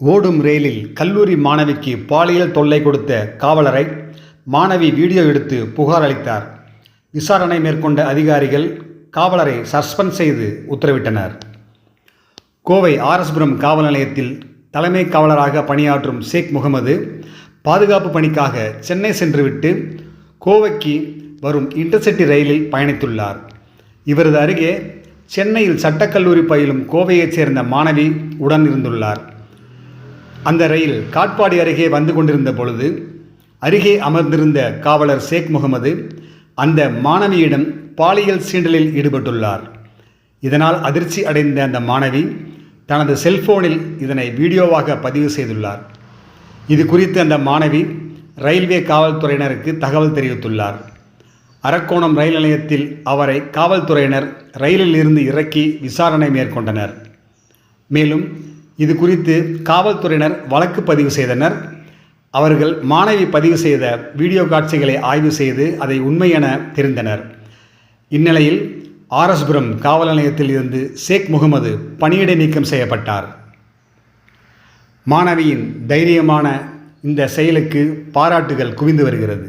ஓடும் ரயிலில் கல்லூரி மாணவிக்கு பாலியல் தொல்லை கொடுத்த காவலரை மாணவி வீடியோ எடுத்து புகார் அளித்தார். விசாரணை மேற்கொண்ட அதிகாரிகள் காவலரை சஸ்பெண்ட் செய்து உத்தரவிட்டனர். கோவை ஆர்எஸ்புரம் காவல் நிலையத்தில் தலைமை காவலராக பணியாற்றும் ஷேக் முகமது பாதுகாப்பு பணிக்காக சென்னை சென்றுவிட்டு கோவைக்கு வரும் இன்டர்சிட்டி ரயிலில் பயணித்துள்ளார். இவரது அருகே சென்னையில் சட்டக்கல்லூரி பயிலும் கோவையைச் சேர்ந்த மாணவி உடன் இருந்துள்ளார். அந்த ரயில் காட்பாடி அருகே வந்து கொண்டிருந்த பொழுது அருகே அமர்ந்திருந்த காவலர் ஷேக் முகமது அந்த மாணவியிடம் பாலியல் சீண்டலில் ஈடுபட்டுள்ளார். இதனால் அதிர்ச்சி அடைந்த அந்த மாணவி தனது செல்போனில் இதனை வீடியோவாக பதிவு செய்துள்ளார். இது குறித்து அந்த மாணவி ரயில்வே காவல்துறையினருக்கு தகவல் தெரிவித்துள்ளார். அரக்கோணம் ரயில் நிலையத்தில் அவரை காவல்துறையினர் ரயிலில் இருந்து இறக்கி விசாரணை மேற்கொண்டனர். மேலும் இது குறித்து காவல்துறையினர் வழக்கு பதிவு செய்தனர். அவர்கள் மாணவி பதிவு செய்த வீடியோ காட்சிகளை ஆய்வு செய்து அதை உண்மை என தெரிந்தனர். இந்நிலையில் ஆர்எஸ்புரம் காவல் நிலையத்தில் இருந்து ஷேக் முகமது பணியிடை நீக்கம் செய்யப்பட்டார். மாணவியின் தைரியமான இந்த செயலுக்கு பாராட்டுகள் குவிந்து வருகிறது.